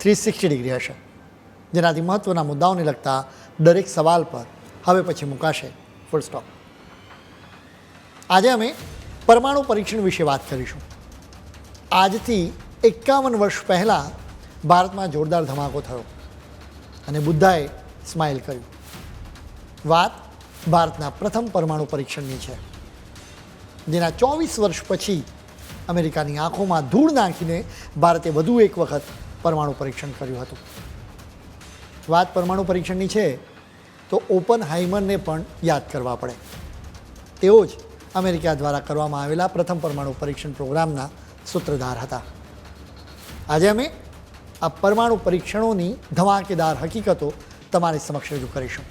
Three sixty degree હશે. જેનાથી મહત્ત્વના મુદ્દાઓને લગતા દરેક સવાલ પર હવે પછી મુકાશે ફૂલ સ્ટોપ આજે અમે પરમાણુ પરીક્ષણ વિશે વાત કરીશું. આજથી એકાવન વર્ષ પહેલાં ભારતમાં જોરદાર ધમાકો થયો અને બુદ્ધાએ સ્માઇલ કર્યું. વાત ભારતના પ્રથમ પરમાણુ પરીક્ષણની છે. જેના ચોવીસ વર્ષ પછી અમેરિકાની આંખોમાં ધૂળ નાખીને ભારતે વધુ એક વખત પરમાણુ પરીક્ષણ કર્યું હતું. વાત પરમાણુ પરીક્ષણની છે, તો ઓપન હાઇમરને પણ યાદ કરવા પડે. તેઓ જ અમેરિકા દ્વારા કરવામાં આવેલા પ્રથમ પરમાણુ પરીક્ષણ પ્રોગ્રામના સૂત્રધાર હતા. આજે અમે આ પરમાણુ પરીક્ષણોની ધમાકેદાર હકીકતો તમારી સમક્ષ રજૂ કરીશું.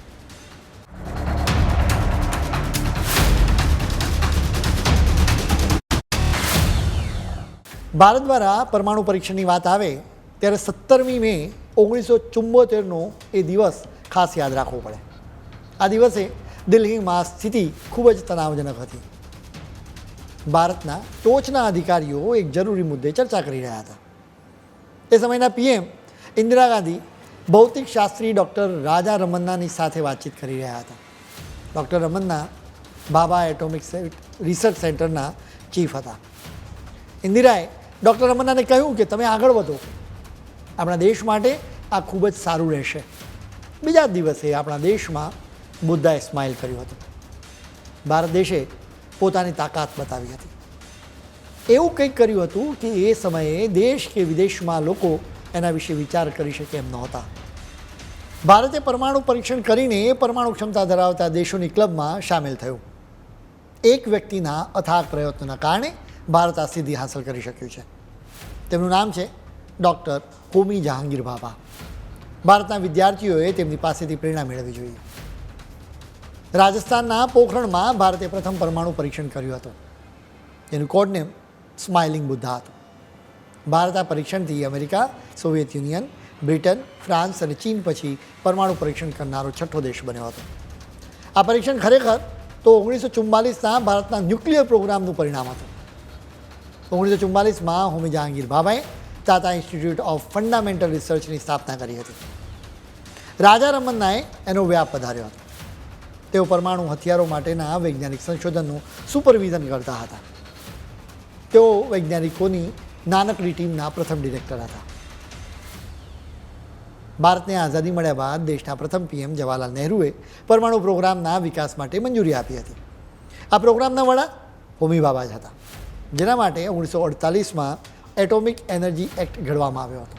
ભારત દ્વારા પરમાણુ પરીક્ષણની વાત આવે ત્યારે સત્તરમી મે ઓગણીસો ચુંબોતેરનો એ દિવસ ખાસ યાદ રાખવો પડે. આ દિવસે દિલ્હીમાં સ્થિતિ ખૂબ જ તણાવજનક હતી. ભારતના ટોચના અધિકારીઓ એક જરૂરી મુદ્દે ચર્ચા કરી રહ્યા હતા. એ સમયના પીએમ ઇન્દિરા ગાંધી ભૌતિક શાસ્ત્રી ડૉક્ટર રાજા રમન્નાની સાથે વાતચીત કરી રહ્યા હતા. Doctor Ramanna Bhabha atomic research સેન્ટરના ચીફ હતા. ઇન્દિરાએ ડૉક્ટર રમન્નાને કહ્યું કે, તમે આગળ વધો. આપણા દેશ માટે આ ખૂબ જ સારું રહેશે. બીજા દિવસે આપણા દેશમાં બુદ્ધાએ સ્માઇલ કર્યું હતું. ભારત દેશે પોતાની તાકાત બતાવી હતી. એવું કંઈક કર્યું હતું કે એ સમયે દેશ કે વિદેશમાં લોકો એના વિશે વિચાર કરી શકે એમ નહોતા. ભારતે પરમાણુ પરીક્ષણ કરીને એ પરમાણુ ક્ષમતા ધરાવતા દેશોની ક્લબમાં સામેલ થયું. એક વ્યક્તિના અથાગ પ્રયત્નોના કારણે ભારત આ સિદ્ધિ હાંસલ કરી શક્યું છે. તેમનું નામ છે ડૉક્ટર હોમી જહાંગીર બાબા. ભારતના વિદ્યાર્થીઓએ તેમની પાસેથી પ્રેરણા મેળવવી જોઈએ. રાજસ્થાનના પોખરણમાં ભારતે પ્રથમ પરમાણુ પરીક્ષણ કર્યું હતું. એનું કોડનેમ સ્માઇલિંગ બુદ્ધા હતું. ભારત આ પરીક્ષણથી America Soviet Union Britain France અને ચીન પછી પરમાણુ પરીક્ષણ કરનારો છઠ્ઠો દેશ બન્યો હતો. આ પરીક્ષણ ખરેખર તો ઓગણીસો ચુમ્માલીસના ભારતના ન્યુક્લિયર પ્રોગ્રામનું પરિણામ હતું. ઓગણીસો ચુમ્માલીસમાં હોમી જહાંગીર બાબાએ ટાટા ઇન્સ્ટિટ્યૂટ ઓફ ફંડામેન્ટલ રિસર્ચની સ્થાપના કરી હતી. રાજા રમન્નાએ એનો વ્યાપ વધાર્યો હતો. તેઓ પરમાણુ હથિયારો માટેના વૈજ્ઞાનિક સંશોધનનું સુપરવિઝન કરતા હતા. તેઓ વૈજ્ઞાનિકોની નાનકડી ટીમના પ્રથમ ડિરેક્ટર હતા. ભારતને આઝાદી મળ્યા બાદ દેશના પ્રથમ પીએમ જવાહરલાલ નહેરુએ પરમાણુ પ્રોગ્રામના વિકાસ માટે મંજૂરી આપી હતી. આ પ્રોગ્રામના વડા હોમી બાબા જ હતા, જેના માટે ઓગણીસો અડતાલીસમાં એટોમિક એનર્જી એક્ટ ઘડવામાં આવ્યો હતો.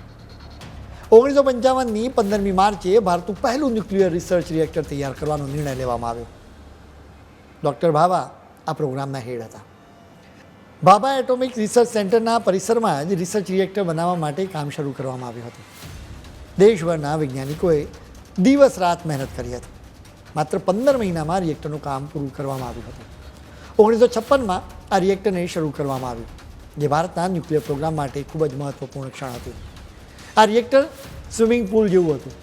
ઓગણીસો પંચાવનની પંદરમી માર્ચે ભારતનું પહેલું ન્યુક્લિયર રિસર્ચ રિએક્ટર તૈયાર કરવાનો નિર્ણય લેવામાં આવ્યો. ડૉક્ટર ભાભા આ પ્રોગ્રામના હેડ હતા. ભાભા એટોમિક રિસર્ચ સેન્ટરના પરિસરમાં જ રિસર્ચ રિએક્ટર બનાવવા માટે કામ શરૂ કરવામાં આવ્યું હતું. દેશભરના વૈજ્ઞાનિકોએ દિવસ રાત મહેનત કરી હતી. માત્ર પંદર મહિનામાં રિએક્ટરનું કામ પૂરું કરવામાં આવ્યું હતું. ઓગણીસો છપ્પનમાં આ રિએક્ટરને શરૂ કરવામાં આવ્યું. જે ભારતના ન્યુક્લિયર પ્રોગ્રામ માટે ખૂબ જ મહત્વપૂર્ણ ક્ષણ હતું. આ રિએક્ટર સ્વિમિંગ પુલ જેવું હતું.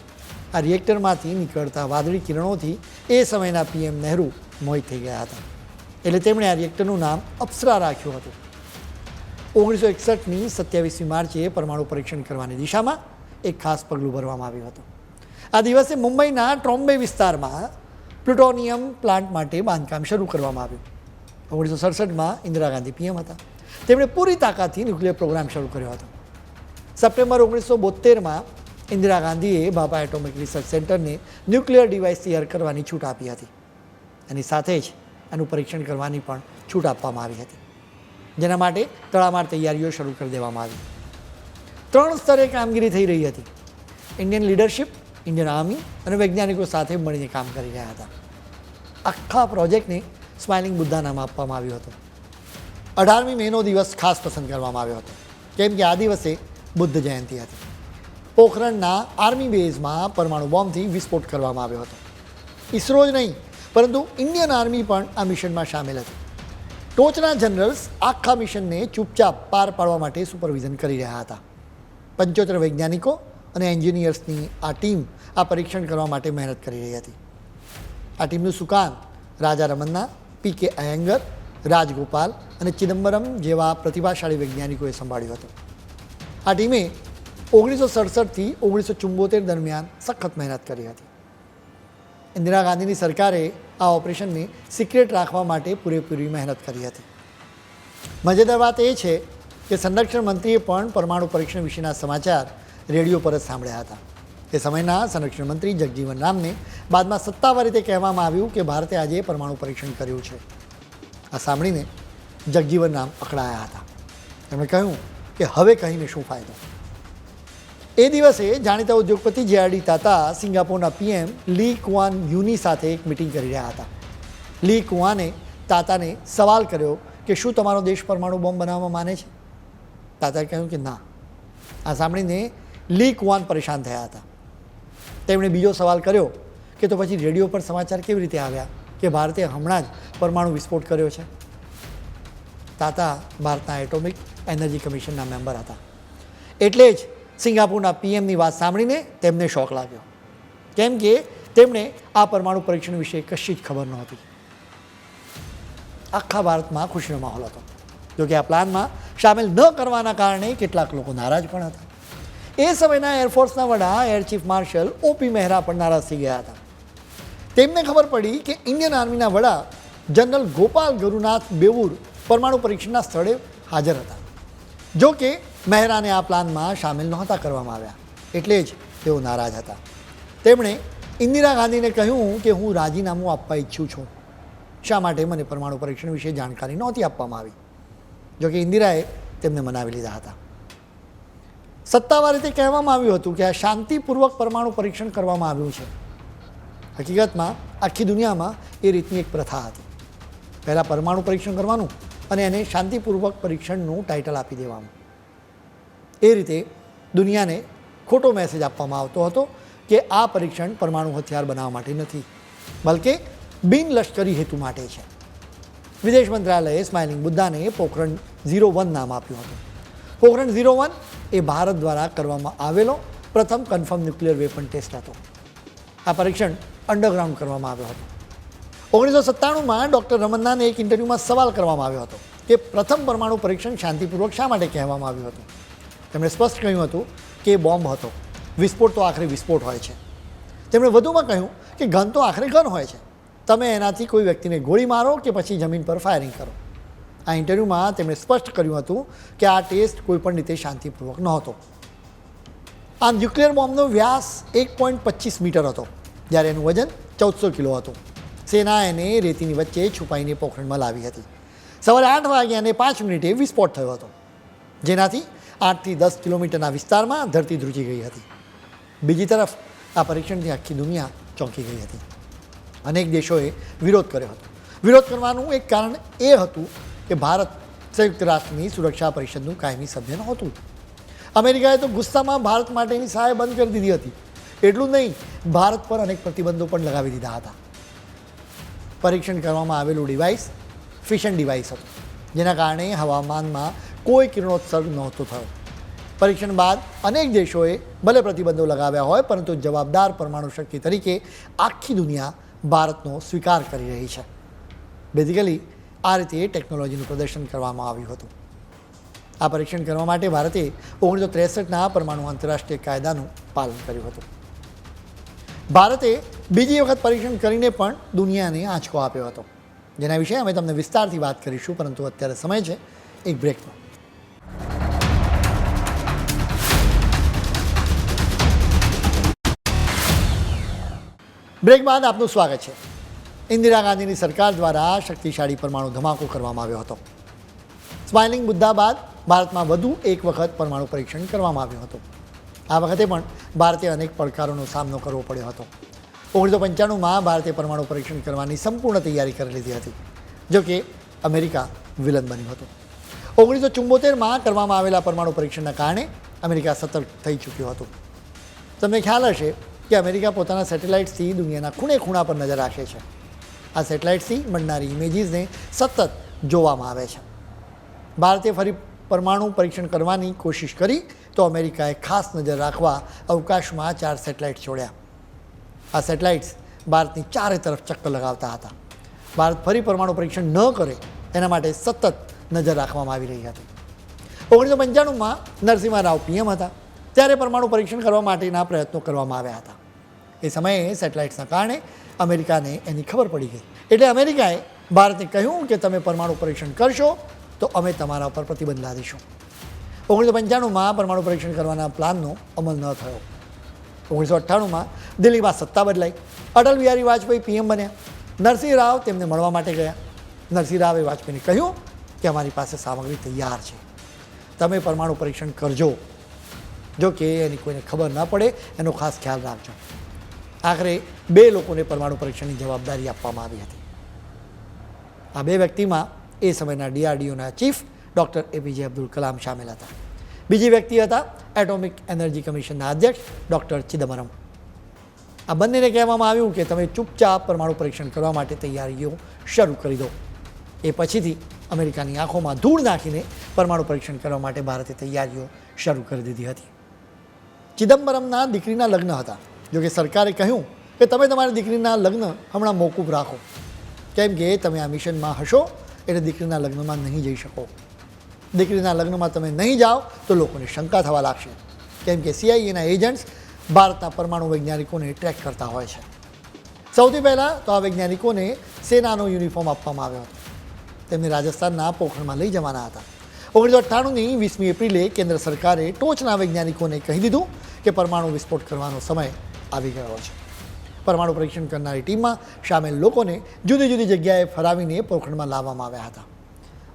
આ રિએક્ટરમાંથી નીકળતા વાદળી કિરણોથી એ સમયના પીએમ નહેરુ મોહિત થઈ ગયા હતા. એટલે તેમણે આ રિએક્ટરનું નામ અપ્સરા રાખ્યું હતું. ઓગણીસો એકસઠની સત્યાવીસમી માર્ચે પરમાણુ પરીક્ષણ કરવાની દિશામાં એક ખાસ પગલું ભરવામાં આવ્યું હતું. આ દિવસે મુંબઈના ટ્રોમ્બે વિસ્તારમાં પ્લુટોનિયમ પ્લાન્ટ માટે બાંધકામ શરૂ કરવામાં આવ્યું. ઓગણીસો સડસઠમાં ઇન્દિરા ગાંધી પીએમ હતા. તેમણે પૂરી તાકાતથી ન્યુક્લિયર પ્રોગ્રામ શરૂ કર્યો હતો. સપ્ટેમ્બર ઓગણીસો બોતેરમાં ઇન્દિરા ગાંધીએ બાબા એટોમિક રિસર્ચ સેન્ટરને ન્યુક્લિયર ડિવાઇસ તૈયાર કરવાની છૂટ આપી હતી એની સાથે જ એનું પરીક્ષણ કરવાની પણ છૂટ આપવામાં આવી હતી. જેના માટે તળામાર તૈયારીઓ શરૂ કરી દેવામાં આવી. ત્રણ સ્તરે કામગીરી થઈ રહી હતી. ઇન્ડિયન લીડરશિપ, ઇન્ડિયન આર્મી અને વૈજ્ઞાનિકો સાથે મળીને કામ કરી રહ્યા હતા. આખા પ્રોજેક્ટને સ્માઇલિંગ બુદ્ધા નામ આપવામાં આવ્યું હતું. અઢારમી મેનો દિવસ ખાસ પસંદ કરવામાં આવ્યો હતો. કેમ કે આ દિવસે બુદ્ધ જયંતિ હતી. પોખરણના આર્મી બેઝમાં પરમાણુ બોમ્બથી વિસ્ફોટ કરવામાં આવ્યો હતો. ઇસરો જ નહીં, પરંતુ ઇન્ડિયન આર્મી પણ આ મિશનમાં સામેલ હતી. ટોચના જનરલ્સ આખા મિશનને ચૂપચાપ પાર પાડવા માટે સુપરવિઝન કરી રહ્યા હતા. પંચોતેર વૈજ્ઞાનિકો અને એન્જિનિયર્સની આ ટીમ આ પરીક્ષણ કરવા માટે મહેનત કરી રહી હતી. આ ટીમનું સુકાન રાજા રમન્ના, પી કે અયંગર રાજગોપાલ અને ચિદમ્બરમ જેવા પ્રતિભાશાળી વૈજ્ઞાનિકોએ સંભાળ્યું હતું. આ ટીમે ઓગણીસો સડસઠથી ઓગણીસો ચુંબોતેર દરમિયાન સખત મહેનત કરી હતી. ઇન્દિરા ગાંધીની સરકારે આ ઓપરેશનને સિક્રેટ રાખવા માટે પૂરેપૂરી મહેનત કરી હતી. મજેદાર વાત એ છે કે સંરક્ષણ મંત્રીએ પણ પરમાણુ પરીક્ષણ વિશેના સમાચાર રેડિયો પર જ સાંભળ્યા હતા. એ સમયના સંરક્ષણ મંત્રી જગજીવન રામને બાદમાં સત્તાવાર રીતે કહેવામાં આવ્યું કે ભારતે આજે પરમાણુ પરીક્ષણ કર્યું છે. આ સાંભળીને જગજીવન રામ અકળાયા હતા. તેમણે કહ્યું કે હવે કહીને શું ફાયદો? એ દિવસે જાણીતા ઉદ્યોગપતિ જે આર તાતા સિંગાપોરના પીએમ લી કુઆન યુની સાથે એક મિટિંગ કરી રહ્યા હતા. લી કુઆને તાતાને સવાલ કર્યો કે શું તમારો દેશ પરમાણુ બોમ્બ બનાવવામાં માને છે? તાતાએ કહ્યું કે ના. આ સાંભળીને લી કુઆન પરેશાન થયા હતા. તેમણે બીજો સવાલ કર્યો કે તો પછી રેડિયો પર સમાચાર કેવી રીતે આવ્યા કે ભારતે હમણાં જ પરમાણુ વિસ્ફોટ કર્યો છે? તાતા ભારતના એટોમિક એનર્જી કમિશનના મેમ્બર હતા. એટલે જ સિંગાપુરના પીએમની વાત સાંભળીને તેમને શોક લાગ્યો. કેમ કે તેમણે આ પરમાણુ પરીક્ષણ વિશે કશી જ ખબર નહોતી. આખા ભારતમાં ખુશીનો માહોલ હતો. જોકે આ પ્લાનમાં સામેલ ન કરવાના કારણે કેટલાક લોકો નારાજ પણ હતા. એ સમયના એરફોર્સના વડા air chief marshal OP Mehra પણ નારાજ થઈ ગયા હતા. તેમને ખબર પડી કે ઇન્ડિયન આર્મીના વડા જનરલ ગોપાલ ગુરુનાથ બેવુર પરમાણુ પરીક્ષણના સ્થળે હાજર હતા. જો કે મહેરાને આ પ્લાનમાં સામેલ નહોતા કરવામાં આવ્યા, એટલે જ તેઓ નારાજ હતા. તેમણે ઇન્દિરા ગાંધીને કહ્યું કે હું રાજીનામું આપવા ઈચ્છું છું. શા માટે મને પરમાણુ પરીક્ષણ વિશે જાણકારી નહોતી આપવામાં આવી? જોકે ઇન્દિરાએ તેમને મનાવી લીધા હતા. સત્તાવાર રીતે કહેવામાં આવ્યું હતું કે આ શાંતિપૂર્વક પરમાણુ પરીક્ષણ કરવામાં આવ્યું છે. હકીકતમાં આખી દુનિયામાં એ રીતની એક પ્રથા હતી. પહેલાં પરમાણુ પરીક્ષણ કરવાનું અને એને શાંતિપૂર્વક પરીક્ષણનું ટાઇટલ આપી દેવાનું એ રીતે દુનિયાને ખોટો મેસેજ આપવામાં આવતો હતો કે આ પરીક્ષણ પરમાણુ હથિયાર બનાવવા માટે નથી, બલકે બિનલશ્કરી હેતુ માટે છે. વિદેશ મંત્રાલયે સ્માઇલિંગ બુદ્ધાને પોખરણ ઝીરો વન નામ આપ્યું હતું. પોખરણ ઝીરો વન એ ભારત દ્વારા કરવામાં આવેલો પ્રથમ કન્ફર્મ ન્યુક્લિયર વેપન ટેસ્ટ હતો. આ પરીક્ષણ અંડરગ્રાઉન્ડ કરવામાં આવ્યો હતો. ઓગણીસો સત્તાણુંમાં ડૉક્ટર રમન્નાને એક ઇન્ટરવ્યૂમાં સવાલ કરવામાં આવ્યો હતો કે પ્રથમ પરમાણુ પરીક્ષણ શાંતિપૂર્વક શા માટે કહેવામાં આવ્યું હતું? તેમણે સ્પષ્ટ કહ્યું હતું કે બોમ્બ હતો. વિસ્ફોટ તો આખરે વિસ્ફોટ હોય છે. તેમણે વધુમાં કહ્યું કે ઘન તો આખરે ઘન હોય છે. તમે એનાથી કોઈ વ્યક્તિને ગોળી મારો કે પછી જમીન પર ફાયરિંગ કરો. આ ઇન્ટરવ્યૂમાં તેમણે સ્પષ્ટ કર્યું હતું કે આ ટેસ્ટ કોઈપણ રીતે શાંતિપૂર્વક નહોતો. આ ન્યુક્લિયર બોમ્બનો વ્યાસ એક પોઈન્ટ પચીસ મીટર હતો, જ્યારે એનું વજન ચૌદસો કિલો હતું. સેના એને રેતીની વચ્ચે છુપાઈને પોખરણમાં લાવી હતી. સવારે આઠ વાગ્યા અને પાંચ મિનિટે વિસ્ફોટ થયો હતો. જેનાથી આઠથી દસ કિલોમીટરના વિસ્તારમાં ધરતી ધ્રુજી ગઈ હતી. બીજી તરફ આ પરીક્ષણથી આખી દુનિયા ચોંકી ગઈ હતી. અનેક દેશોએ વિરોધ કર્યો હતો. વિરોધ કરવાનું એક કારણ એ હતું કે ભારત સંયુક્ત રાષ્ટ્રની સુરક્ષા પરિષદનું કાયમી સભ્ય નહોતું. અમેરિકાએ તો ગુસ્સામાં ભારત માટેની સહાય બંધ કરી દીધી હતી. એટલું નહીં, ભારત પર અનેક પ્રતિબંધો પણ લગાવી દીધા હતા. પરીક્ષણ કરવામાં આવેલું ડિવાઇસ ફિશન ડિવાઇસ હતું. જેના કારણે હવામાનમાં કોઈ કિરણોત્સર્ગ નહોતો થયો. પરીક્ષણ બાદ અનેક દેશોએ ભલે પ્રતિબંધો લગાવ્યા હોય, પરંતુ જવાબદાર પરમાણુ શક્તિ તરીકે આખી દુનિયા ભારતનો સ્વીકાર કરી રહી છે. બેઝિકલી આ રીતે ટેકનોલોજીનું પ્રદર્શન કરવામાં આવ્યું હતું. આ પરીક્ષણ કરવા માટે ભારતે ઓગણીસો ત્રેસઠના પરમાણુ આંતરરાષ્ટ્રીય કાયદાનું પાલન કર્યું હતું. ભારતે બીજી વખત પરીક્ષણ કરીને પણ દુનિયાને આંચકો આપ્યો હતો. જેના વિશે અમે તમને વિસ્તારથી વાત કરીશું, પરંતુ અત્યારે સમય છે એક બ્રેકનો બ્રેક બાદ આપનું સ્વાગત છે. ઇન્દિરા ગાંધીની સરકાર દ્વારા શક્તિશાળી પરમાણુ ધમાકો કરવામાં આવ્યો હતો. સ્માઇલિંગ મુદ્દા બાદ ભારતમાં વધુ એક વખત પરમાણુ પરીક્ષણ કરવામાં આવ્યું હતું. આ વખતે પણ ભારતે અનેક પડકારોનો સામનો કરવો પડ્યો હતો. ઓગણીસો પંચાણુંમાં ભારતે પરમાણુ પરીક્ષણ કરવાની સંપૂર્ણ તૈયારી કરી લીધી હતી, જો કે અમેરિકા વિલન બન્યું હતું. ઓગણીસો ચુંબોતેરમાં કરવામાં આવેલા પરમાણુ પરીક્ષણના કારણે અમેરિકા સતર્ક થઈ ચૂક્યું હતું. તમને ખ્યાલ હશે કે અમેરિકા પોતાના સેટેલાઇટ્સથી દુનિયાના ખૂણે ખૂણા પર નજર રાખે છે. આ સેટેલાઇટ્સથી મળનારી ઇમેજીસને સતત જોવામાં આવે છે. ભારતે ફરી પરમાણુ પરીક્ષણ કરવાની કોશિશ કરી તો અમેરિકાએ ખાસ નજર રાખવા અવકાશમાં ચાર સેટેલાઇટ છોડ્યા. આ સેટેલાઇટ્સ ભારતની ચારે તરફ ચક્કર લગાવતા હતા. ભારત ફરી પરમાણુ પરીક્ષણ ન કરે એના માટે સતત નજર રાખવામાં આવી રહી હતી. ઓગણીસો પંચાણુંમાં નરસિંહ રાવ પીએમ હતા, ત્યારે પરમાણુ પરીક્ષણ કરવા માટેના પ્રયત્નો કરવામાં આવ્યા હતા. એ સમયે સેટેલાઇટ્સના કારણે અમેરિકાને એની ખબર પડી ગઈ. એટલે અમેરિકાએ ભારતને કહ્યું કે તમે પરમાણુ પરીક્ષણ કરશો તો અમે તમારા ઉપર પ્રતિબંધ લાદીશું ઓગણીસો પંચાણુંમાં પરમાણુ પરીક્ષણ કરવાના પ્લાનનો અમલ ન થયો. ઓગણીસો અઠ્ઠાણુંમાં દિલ્હીમાં સત્તા બદલાઈ. અટલ બિહારી વાજપેયી પીએમ બન્યા. નરસિંહ રાવ તેમને મળવા માટે ગયા. નરસિંહ રાવે વાજપેયીને કહ્યું કે અમારી પાસે સામગ્રી તૈયાર છે. તમે પરમાણુ પરીક્ષણ કરજો. જો કે એની કોઈને ખબર ન પડે, એનો ખાસ ખ્યાલ રાખજો. આખરે બે લોકોને પરમાણુ પરીક્ષણની જવાબદારી આપવામાં આવી હતી. આ બે વ્યક્તિમાં એ સમયના ડીઆરડીઓના chief doctor A P J Abdul Kalam સામેલ હતા. બીજી વ્યક્તિ હતા એટોમિક એનર્જી કમિશનના અધ્યક્ષ ડૉક્ટર ચિદમ્બરમ. આ બંનેને કહેવામાં આવ્યું કે તમે ચૂપચાપ પરમાણુ પરીક્ષણ કરવા માટે તૈયારીઓ શરૂ કરી દો. એ પછીથી અમેરિકાની આંખોમાં ધૂળ નાખીને પરમાણુ પરીક્ષણ કરવા માટે ભારતે તૈયારીઓ શરૂ કરી દીધી હતી. ચિદમ્બરમના દીકરીના લગ્ન હતા. જોકે સરકારે કહ્યું કે તમે તમારી દીકરીના લગ્ન હમણાં મોકૂફ રાખો. કેમ કે તમે આ મિશનમાં હશો એટલે દીકરીના લગ્નમાં નહીં જઈ શકો. દીકરીના લગ્નમાં તમે નહીં જાઓ તો લોકોને શંકા થવા લાગશે. કેમ કે સીઆઈએના એજન્ટ્સ ભારતના પરમાણુ વૈજ્ઞાનિકોને ટ્રેક કરતા હોય છે. સૌથી પહેલાં તો આ વૈજ્ઞાનિકોને સેનાનો યુનિફોર્મ આપવામાં આવ્યો હતો. તેમને રાજસ્થાનના પોખરણમાં લઈ જવાના હતા. ઓગણીસો અઠ્ઠાણુંની વીસમી એપ્રિલે કેન્દ્ર સરકારે ટોચના વૈજ્ઞાનિકોને કહી દીધું કે પરમાણુ વિસ્ફોટ કરવાનો સમય આવી ગયો છે. પરમાણુ પરીક્ષણ કરનારી ટીમમાં સામેલ લોકોને જુદી જુદી જગ્યાએ ફરાવીને પોખરણમાં લાવવામાં આવ્યા હતા.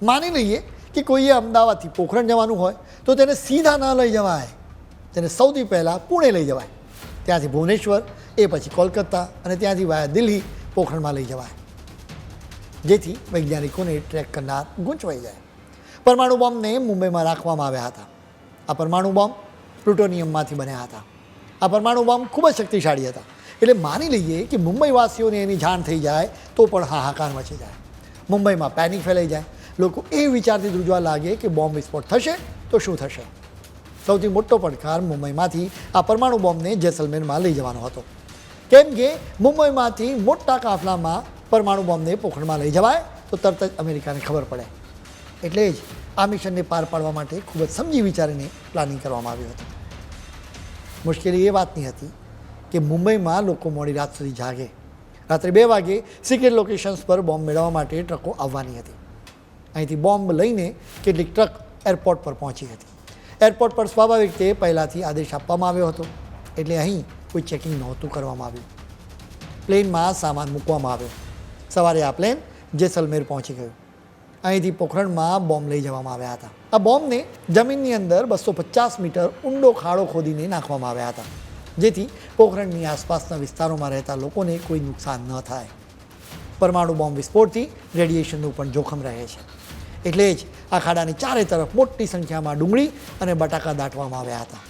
માની લઈએ કે કોઈએ અમદાવાદથી પોખરણ જવાનું હોય તો તેને સીધા ન લઈ જવાય. તેને સૌથી પહેલાં પુણે લઈ જવાય. ત્યાંથી ભુવનેશ્વર, એ પછી કોલકાતા અને ત્યાંથી વાયા દિલ્હી પોખરણમાં લઈ જવાય. જેથી વૈજ્ઞાનિકોને ટ્રેક કરનાર ગૂંચવાઈ જાય. પરમાણુ બોમ્બને મુંબઈમાં રાખવામાં આવ્યા હતા. આ પરમાણુ બોમ્બ પ્લુટોનિયમમાંથી બન્યા હતા. આ પરમાણુ બોમ્બ ખૂબ જ શક્તિશાળી હતા. એટલે માની લઈએ કે મુંબઈવાસીઓને એની જાણ થઈ જાય તો પણ હાહાકાર મચી જાય. મુંબઈમાં પેનિક ફેલાઈ જાય. લોકો એ વિચારથી ધ્રુજવા લાગે કે બોમ્બ વિસ્ફોટ થશે તો શું થશે? સૌથી મોટો પડકાર મુંબઈમાંથી આ પરમાણુ બોમ્બને જેસલમેરમાં લઈ જવાનો હતો. કેમ કે મુંબઈમાંથી મોટા કાફલામાં પરમાણુ બોમ્બને પોખણમાં લઈ જવાય તો તરત જ અમેરિકાને ખબર પડે. એટલે જ આ મિશનને પાર પાડવા માટે ખૂબ જ સમજી વિચારીને પ્લાનિંગ કરવામાં આવ્યું હતું. મુશ્કેલી એ વાતની હતી કે મુંબઈમાં લોકો મોડી રાત સુધી જાગે. રાત્રે બે વાગે સિક્રેટ લોકેશન્સ પર બોમ્બ મેળવવા માટે ટ્રકો આવવાની હતી. અહીંથી બોમ્બ લઈને કેટલીક ટ્રક એરપોર્ટ પર પહોંચી હતી. એરપોર્ટ પર સ્વાભાવિક રીતે પહેલાંથી આદેશ આપવામાં આવ્યો હતો. એટલે અહીં કોઈ ચેકિંગ નહોતું કરવામાં આવ્યું. પ્લેનમાં સામાન મૂકવામાં આવ્યો. સવારે આ પ્લેન જેસલમેર પહોંચી ગયું. અહીંથી પોખરણમાં બોમ્બ લઈ જવામાં આવ્યા હતા. આ બોમ્બને જમીનની અંદર બસો પચાસ મીટર ઊંડો ખાડો ખોદીને નાખવામાં આવ્યા હતા. જેથી પોખરણની આસપાસના વિસ્તારોમાં રહેતા લોકોને કોઈ નુકસાન ન થાય. પરમાણુ બોમ્બ વિસ્ફોટથી રેડિયેશનનું પણ જોખમ રહે છે. એટલે જ આ ખાડાની ચારે તરફ મોટી સંખ્યામાં ડુંગળી અને બટાકા દાટવામાં આવ્યા હતા.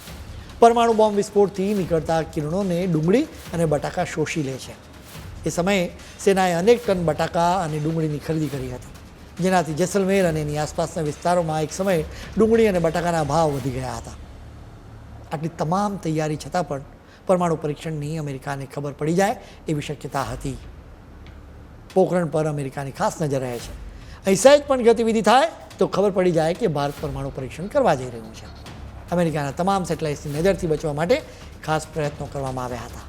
પરમાણુ બોમ્બ વિસ્ફોટથી નીકળતા કિરણોને ડુંગળી અને બટાકા શોષી લે છે. એ સમયે સેનાએ અનેક ટન બટાકા અને ડુંગળીની ખરીદી કરી હતી. જેનાથી જેસલમેર અને એની આસપાસના વિસ્તારોમાં એક સમયે ડુંગળી અને બટાકાના ભાવ વધી ગયા હતા. આટલી તમામ તૈયારી છતાં પણ પરમાણુ પરીક્ષણની અમેરિકાને ખબર પડી જાય એવી શક્યતા હતી. પોખરણ પર અમેરિકાની ખાસ નજર રહે છે. અહીં સહેજ પણ ગતિવિધિ થાય તો ખબર પડી જાય કે ભારત પરમાણુ પરીક્ષણ કરવા જઈ રહ્યું છે. અમેરિકાના તમામ સેટેલાઇટ્સની નજરથી બચવા માટે ખાસ પ્રયત્નો કરવામાં આવ્યા હતા.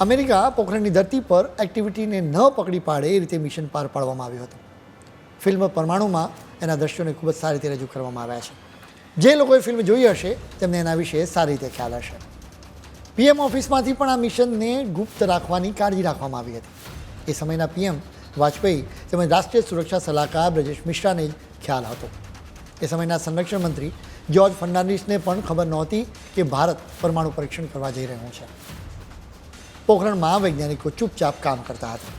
અમેરિકા પોખરણની ધરતી પર એક્ટિવિટીને ન પકડી પાડે એ રીતે મિશન પાર પાડવામાં આવ્યું હતું. ફિલ્મ પરમાણુમાં એના દ્રશ્યોને ખૂબ જ સારી રીતે રજૂ કરવામાં આવ્યા છે. જે લોકોએ ફિલ્મ જોઈ હશે તેમને એના વિશે સારી રીતે ખ્યાલ હશે. પીએમ ઓફિસમાંથી પણ આ મિશનને ગુપ્ત રાખવાની કાળજી રાખવામાં આવી હતી. એ સમયના પીએમ વાજપેયી તેમજ રાષ્ટ્રીય સુરક્ષા સલાહકાર બ્રજેશ મિશ્રાને જ ખ્યાલ હતો. એ સમયના સંરક્ષણ મંત્રી જ્યોર્જ ફર્નાન્ડિસને પણ ખબર નહોતી કે ભારત પરમાણુ પરીક્ષણ કરવા જઈ રહ્યું છે. પોખરણમાં વૈજ્ઞાનિકો ચૂપચાપ કામ કરતા હતા.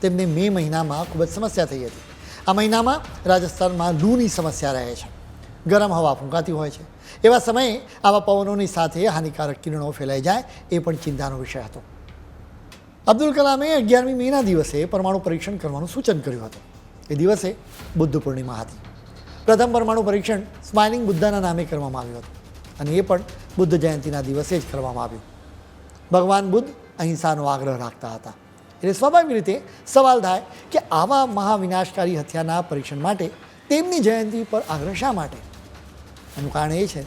તેમને મે મહિનામાં ખૂબ જ સમસ્યા થઈ હતી. આ મહિનામાં રાજસ્થાનમાં લૂની સમસ્યા રહે છે. ગરમ હવા ફૂંકાતી હોય છે. એવા સમયે આવા પવનોની સાથે હાનિકારક કિરણો ફેલાઈ જાય એ પણ ચિંતાનો વિષય હતો. અબ્દુલ કલામે અગિયારમી મેના દિવસે પરમાણુ પરીક્ષણ કરવાનું સૂચન કર્યું હતું. એ દિવસે બુદ્ધ પૂર્ણિમા હતી. પ્રથમ પરમાણુ પરીક્ષણ સ્માઇલિંગ બુદ્ધાના નામે કરવામાં આવ્યું હતું અને એ પણ બુદ્ધ જયંતિના દિવસે જ કરવામાં આવ્યું. ભગવાન બુદ્ધ અહિંસાનો આગ્રહ રાખતા હતા. એટલે સ્વાભાવિક રીતે સવાલ થાય કે આવા મહાવિનાશકારી હથિયારના પરીક્ષણ માટે તેમની જયંતિ પર આગ્રહ શા માટે? એનું કારણ એ છે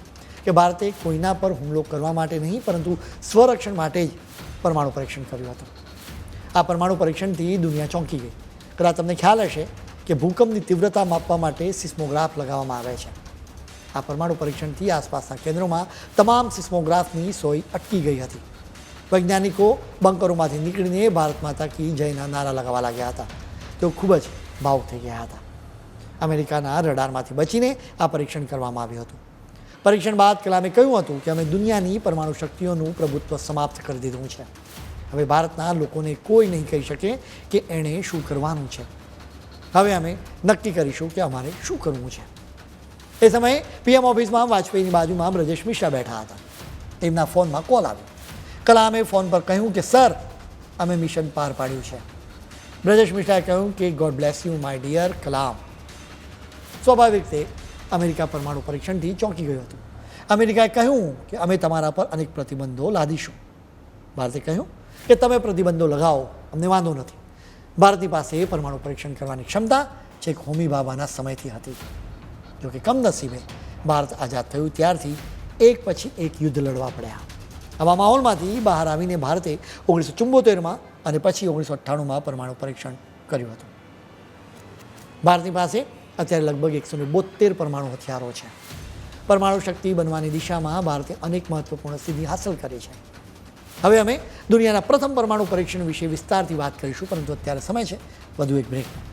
કે ભારતે કોઈના પર હુમલો કરવા માટે નહીં, પરંતુ સ્વરક્ષણ માટે જ પરમાણુ પરીક્ષણ કર્યું હતું. આ પરમાણુ પરીક્ષણથી દુનિયા ચોંકી ગઈ. કદાચ તમને ખ્યાલ હશે કે ભૂકંપની તીવ્રતા માપવા માટે સિસ્મોગ્રાફ લગાવવામાં આવે છે. આ પરમાણુ પરીક્ષણથી આસપાસના કેન્દ્રોમાં તમામ સિસ્મોગ્રાફની સોય અટકી ગઈ હતી. વૈજ્ઞાનિકો બંકરોમાંથી નીકળીને ભારત માતા કી જયના નારા લગાવવા લાગ્યા હતા. તેઓ ખૂબ જ ભાવુક થઈ ગયા હતા. અમેરિકાના રડારમાંથી બચીને આ પરીક્ષણ કરવામાં આવ્યું હતું. પરીક્ષણ બાદ કલામે કહ્યું હતું કે અમે દુનિયાની પરમાણુ શક્તિઓનું પ્રભુત્વ સમાપ્ત કરી દીધું છે. હવે ભારતના લોકોને કોઈ નહીં કહી શકે કે એણે શું કરવાનું છે. હવે અમે નક્કી કરીશું કે અમારે શું કરવું છે. એ સમયે પીએમ ઓફિસમાં વાજપેયીની બાજુમાં બ્રજેશ મિશ્રા બેઠા હતા. તેમના ફોનમાં કોલ આવ્યો. કલામે ફોન પર કહ્યું કે, સર, અમે મિશન પાર પાડ્યું છે. બ્રજેશ મિશ્રાએ કહ્યું કે, God bless you, my dear Kalam. સ્વાભાવિક રીતે અમેરિકા પરમાણુ પરીક્ષણથી ચોંકી ગયું હતું. અમેરિકાએ કહ્યું કે અમે તમારા પર અનેક પ્રતિબંધો લાદીશું. ભારતે કહ્યું કે તમે પ્રતિબંધો લગાવો, અમને વાંધો નથી. ભારતની પાસે પરમાણુ પરીક્ષણ કરવાની ક્ષમતા છેક હોમી બાબાના સમયથી હતી. જોકે કમનસીબે ભારત આઝાદ થયું ત્યારથી એક પછી એક યુદ્ધ લડવા પડ્યા. આવા માહોલમાંથી બહાર આવીને ભારતે ઓગણીસો ચુંબોતેરમાં અને પછી ઓગણીસો અઠ્ઠાણુંમાં પરમાણુ પરીક્ષણ કર્યું હતું. ભારતની પાસે અત્યારે લગભગ એકસો ને બોતેર પરમાણુ હથિયારો છે. પરમાણુ શક્તિ બનવાની દિશામાં ભારતે અનેક મહત્વપૂર્ણ સિદ્ધિ હાંસલ કરી છે. હવે અમે દુનિયાના પ્રથમ પરમાણુ પરીક્ષણ વિશે વિસ્તારથી વાત કરીશું, પરંતુ અત્યારે સમય છે, વધુ એક બ્રેકનો